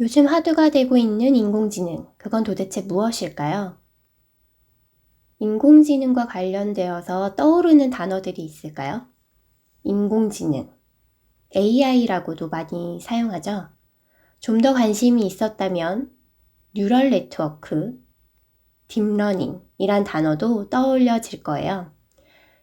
요즘 화두가 되고 있는 인공지능, 그건 도대체 무엇일까요? 인공지능과 관련되어서 떠오르는 단어들이 있을까요? 인공지능, AI라고도 많이 사용하죠. 좀 더 관심이 있었다면 뉴럴 네트워크, 딥러닝이란 단어도 떠올려질 거예요.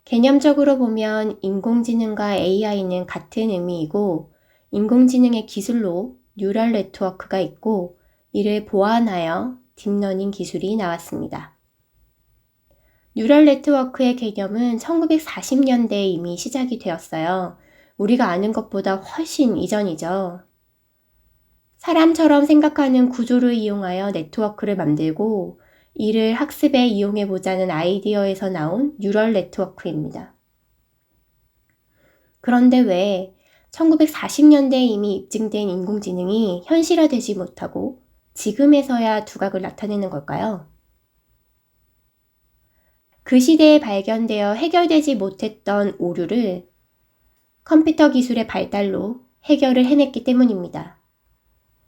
개념적으로 보면 인공지능과 AI는 같은 의미이고 인공지능의 기술로 뉴럴 네트워크가 있고 이를 보완하여 딥러닝 기술이 나왔습니다. 뉴럴 네트워크의 개념은 1940년대에 이미 시작이 되었어요. 우리가 아는 것보다 훨씬 이전이죠. 사람처럼 생각하는 구조를 이용하여 네트워크를 만들고 이를 학습에 이용해 보자는 아이디어에서 나온 뉴럴 네트워크입니다. 그런데 왜 1940년대에 이미 입증된 인공지능이 현실화되지 못하고 지금에서야 두각을 나타내는 걸까요? 그 시대에 발견되어 해결되지 못했던 오류를 컴퓨터 기술의 발달로 해결을 해냈기 때문입니다.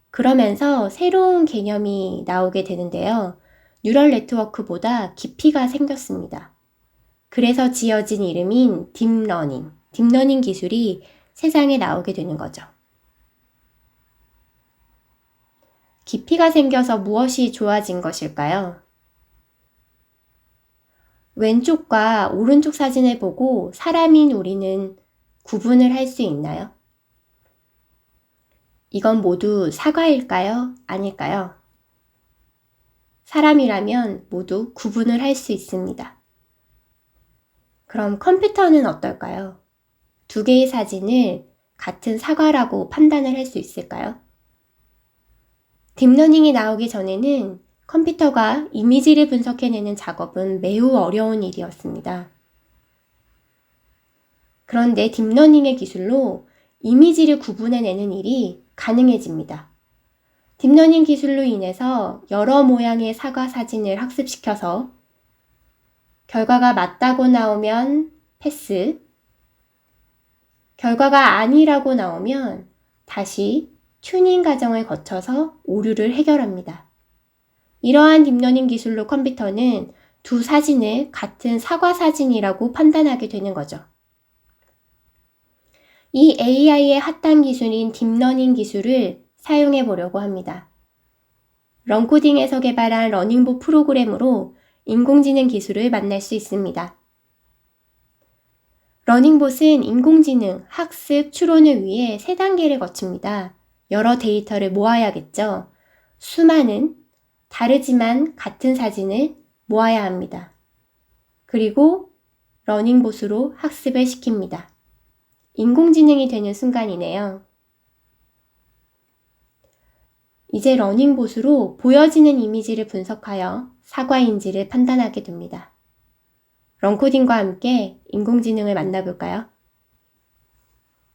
그러면서 새로운 개념이 나오게 되는데요. 뉴럴 네트워크보다 깊이가 생겼습니다. 그래서 지어진 이름인 딥러닝, 딥러닝 기술이 세상에 나오게 되는 거죠. 깊이가 생겨서 무엇이 좋아진 것일까요? 왼쪽과 오른쪽 사진을 보고 사람인 우리는 구분을 할 수 있나요? 이건 모두 사과일까요? 아닐까요? 사람이라면 모두 구분을 할 수 있습니다. 그럼 컴퓨터는 어떨까요? 두 개의 사진을 같은 사과라고 판단을 할 수 있을까요? 딥러닝이 나오기 전에는 컴퓨터가 이미지를 분석해내는 작업은 매우 어려운 일이었습니다. 그런데 딥러닝의 기술로 이미지를 구분해내는 일이 가능해집니다. 딥러닝 기술로 인해서 여러 모양의 사과 사진을 학습시켜서 결과가 맞다고 나오면 패스, 결과가 아니라고 나오면 다시 튜닝 과정을 거쳐서 오류를 해결합니다. 이러한 딥러닝 기술로 컴퓨터는 두 사진을 같은 사과 사진이라고 판단하게 되는 거죠. 이 AI의 핫한 기술인 딥러닝 기술을 사용해 보려고 합니다. 런코딩에서 개발한 러닝보 프로그램으로 인공지능 기술을 만날 수 있습니다. 러닝봇은 인공지능, 학습, 추론을 위해 세 단계를 거칩니다. 여러 데이터를 모아야겠죠. 수많은 다르지만 같은 사진을 모아야 합니다. 그리고 러닝봇으로 학습을 시킵니다. 인공지능이 되는 순간이네요. 이제 러닝봇으로 보여지는 이미지를 분석하여 사과인지를 판단하게 됩니다. 런코딩과 함께 인공지능을 만나볼까요?